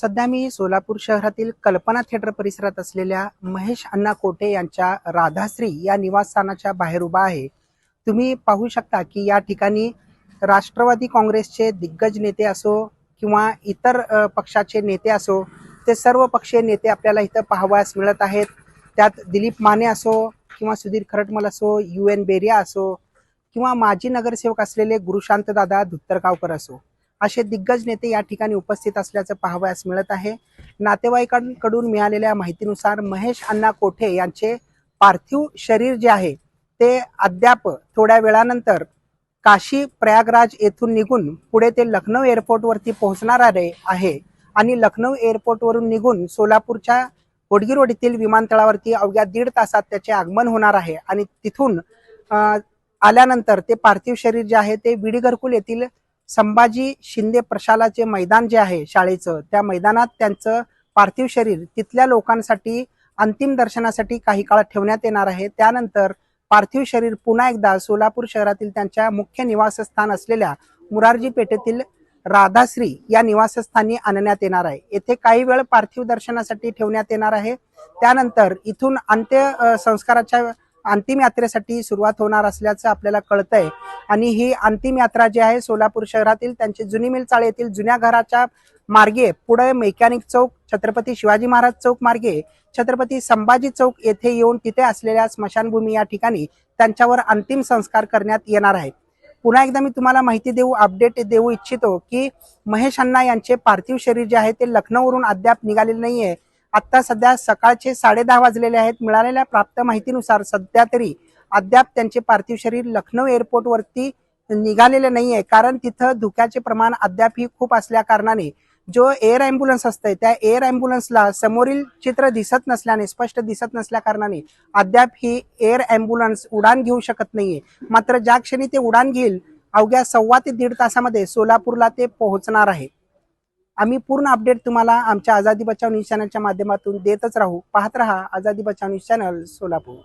सध्या मी सोलापूर शहरातील कल्पना थिएटर परिसरात असलेल्या महेश अण्णा कोटे यांच्या राधाश्री या निवासस्थानाच्या बाहेर उभा आहे. तुम्ही पाहू शकता की या ठिकाणी राष्ट्रवादी काँग्रेसचे दिग्गज नेते असो किंवा इतर पक्षाचे नेते असो ते सर्व पक्षीय नेते आपल्याला इथं पाहावयास मिळत आहेत. त्यात दिलीप माने असो किंवा सुधीर खरटमल असो यू एन बेरिया असो किंवा माजी नगरसेवक असलेले गुरुशांतदादा धुत्तरगावकर असो. असे दिग्गज नेते या ठिकाणी उपस्थित असल्याचं पाहावयास मिळत आहे. नातेवाईकांकडून मिळालेल्या माहितीनुसार महेश अण्णा कोठे यांचे पार्थिव शरीर जे आहे ते अद्याप थोड्या वेळानंतर काशी प्रयागराज येथून निघून पुढे ते लखनौ एअरपोर्टवरती पोहोचणार आहे आहे. आणि लखनौ एअरपोर्टवरून निघून सोलापूरच्या होडगी रोड येथील विमानतळावरती अवघ्या दीड तासात त्याचे आगमन होणार आहे. आणि तिथून आल्यानंतर ते पार्थिव शरीर जे आहे ते विडी घरकुल येथील संभाजी शिंदे प्रशालाचे मैदान जे आहे शाळेचं त्या मैदानात त्यांचं पार्थिव शरीर तिथल्या लोकांसाठी अंतिम दर्शनासाठी काही काळ ठेवण्यात येणार आहे. त्यानंतर पार्थिव शरीर पुन्हा एकदा सोलापूर शहरातील त्यांच्या मुख्य निवासस्थान असलेल्या मुरारजी पेठेतील राधाश्री या निवासस्थानी आणण्यात येणार आहे. येथे काही वेळ पार्थिव दर्शनासाठी ठेवण्यात येणार आहे. त्यानंतर इथून अंत्य संस्काराच्या अंतिम यात्रेसाठी सुरुवात होणार असल्याचं आपल्याला कळतंय. आणि ही अंतिम यात्रा जी आहे सोलापूर शहरातील त्यांची जुनी मिल चाळ येथील जुन्या घराच्या मार्गे पुढे मेकॅनिक चौक छत्रपती शिवाजी महाराज चौक मार्गे छत्रपती संभाजी चौक येथे येऊन तिथे असलेल्या स्मशानभूमी या ठिकाणी त्यांच्यावर अंतिम संस्कार करण्यात येणार आहेत. पुन्हा एकदा मी तुम्हाला माहिती देऊ अपडेट देऊ इच्छितो की महेश अण्णा यांचे पार्थिव शरीर जे आहे ते लखनौवरून अद्याप निघालेले नाहीये. आता सध्या सकाळचे साडे दहा वाजलेले आहेत. मिळालेल्या प्राप्त माहितीनुसार सध्या तरी अद्याप त्यांचे पार्थिव शरीर लखनौ एअरपोर्टवरती निघालेले नाही आहे कारण तिथं धुक्याचे प्रमाण अद्याप ही खूप असल्या कारणाने जो एअर अँब्युलन्स असतंय त्या एअर अँब्युलन्सला समोरील चित्र दिसत नसल्याने स्पष्ट दिसत नसल्या कारणाने अद्याप ही एअर अँब्युलन्स उडान घेऊ शकत नाहीये. मात्र ज्या क्षणी ते उडान घेईल अवघ्या सव्वा ते दीड तासामध्ये सोलापूरला ते पोहोचणार आहे. आम्ही पूर्ण अपडेट तुम्हाला आमच्या आझादी बचाव न्यूज चॅनलच्या माध्यमातून देतच राहू. पाहत राहा आझादी बचाव न्यूज चॅनल सोलापूर.